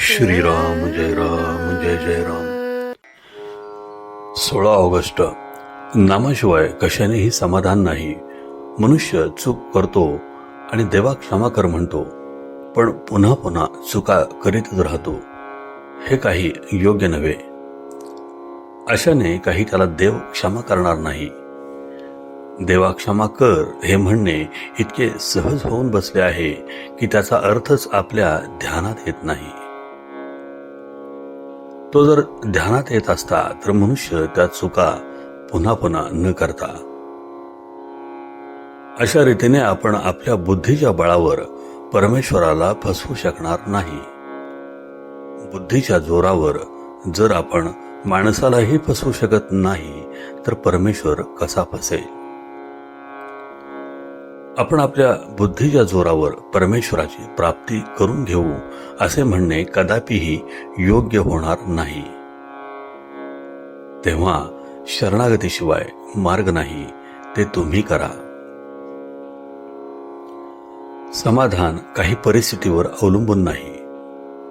श्रीराम जय राम जय जय राम. सोळा ऑगस्ट. नामाशिवाय कशानेही समाधान नाही. मनुष्य चूक करतो आणि देवा क्षमा कर म्हणतो. पण पुन्हा पुन्हा चुका करीतच राहतो. हे काही योग्य नव्हे. अशाने काही त्याला देव क्षमा करणार नाही. देवा क्षमा कर हे म्हणणे इतके सहज होऊन बसले आहे की त्याचा अर्थच आपल्या ध्यानात येत नाही. तो जर ध्यानात येत असता तर मनुष्य त्या चुका पुन्हा पुन्हा न करता. अशा रीतीने आपण आपल्या बुद्धीच्या बळावर परमेश्वराला फसवू शकणार नाही. बुद्धीच्या जोरावर जर आपण माणसालाही फसवू शकत नाही तर परमेश्वर कसा फसेल? आपण आपल्या बुद्धीच्या जोरावर परमेश्वराची प्राप्ती करून घेऊ असे म्हणणे कदापिही योग्य होणार नाही. तेव्हा शरणागतीशिवाय मार्ग नाही ते तुम्ही करा. समाधान काही परिस्थितीवर अवलंबून नाही.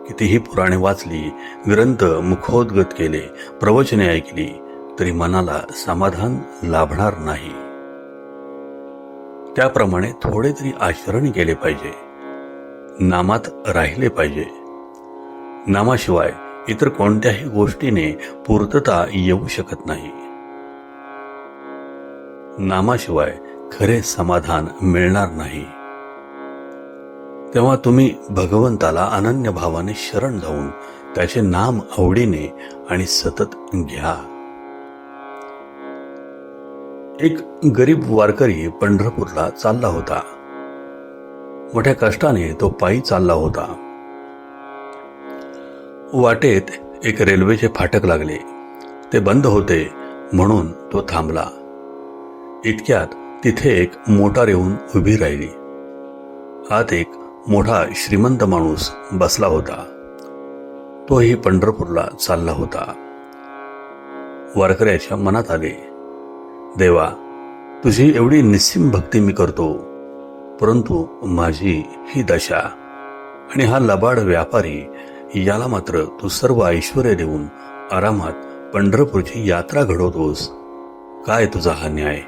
कितीही पुराणे वाचली ग्रंथ मुखोद्गत केले प्रवचने ऐकली तरी मनाला समाधान लाभणार नाही. त्याप्रमाणे थोडे तरी आचरण केले पाहिजे. नामात राहिले पाहिजे. नामाशिवाय इतर कोणत्याही गोष्टीने पूर्तता येऊ शकत नाही. नामाशिवाय खरे समाधान मिळणार नाही. तेव्हा तुम्ही भगवंताला अनन्य भावाने शरण जाऊन त्याचे नाम आवडीने आणि सतत घ्या. एक गरीब वारकरी पंढरपूरला चालला होता. मोठ्या कष्टाने तो पायी चालला होता. वाटेत एक रेल्वेचे फाटक लागले. ते बंद होते म्हणून तो थांबला. इतक्यात तिथे एक मोटार येऊन उभी राहिली. आत एक मोठा श्रीमंत माणूस बसला होता. तोही पंढरपूरला चालला होता. वारकऱ्याच्या मनात आले देवा तुझी एवढी निस्सीम भक्ती मी करतो परंतु माझी ही दशा आणि हा लबाड व्यापारी याला मात्र तू सर्व ऐश्वर देऊन आरामात पंढरपूरची यात्रा घडवतोस. काय तुझा हा न्याय?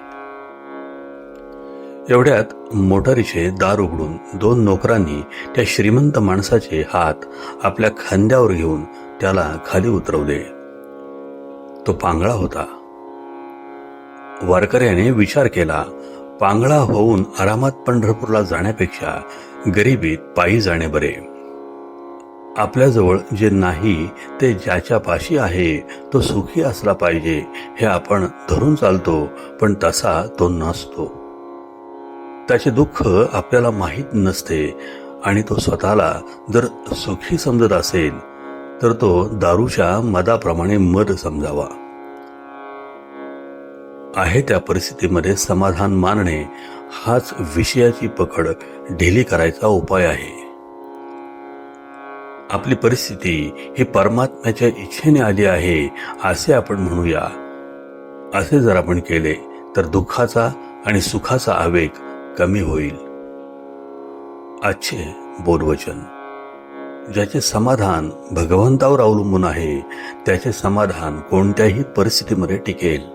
एवढ्यात मोटारीचे दार उघडून दोन नोकरांनी त्या श्रीमंत माणसाचे हात आपल्या खांद्यावर घेऊन त्याला खाली उतरवले. तो पांगळा होता. वारकऱ्याने विचार केला पांगळा होऊन आरामात पंढरपूरला जाण्यापेक्षा गरिबीत पायी जाणे बरे. आपल्याजवळ जे नाही ते ज्याच्या पाशी आहे तो सुखी असला पाहिजे हे आपण धरून चालतो पण तसा तो नसतो. त्याचे दुःख आपल्याला माहीत नसते आणि तो स्वतःला जर सुखी समजत असेल तर तो दारूच्या मदाप्रमाणे मद समजावा. आहे त्या परिस्थितीमध्ये समाधान मानणे हाच विषयाची पकड ढिली करायचा उपाय आहे. आपली परिस्थिती ही परमात्म्याच्या इच्छेने आली आहे असे आपण म्हणूया. असे जर आपण केले तर दुःखाचा आणि सुखाचा आवेग कमी होईल. आजचे बोधवचन. ज्याचे समाधान भगवंतावर अवलंबून आहे त्याचे समाधान कोणत्याही परिस्थितीमध्ये टिकेल.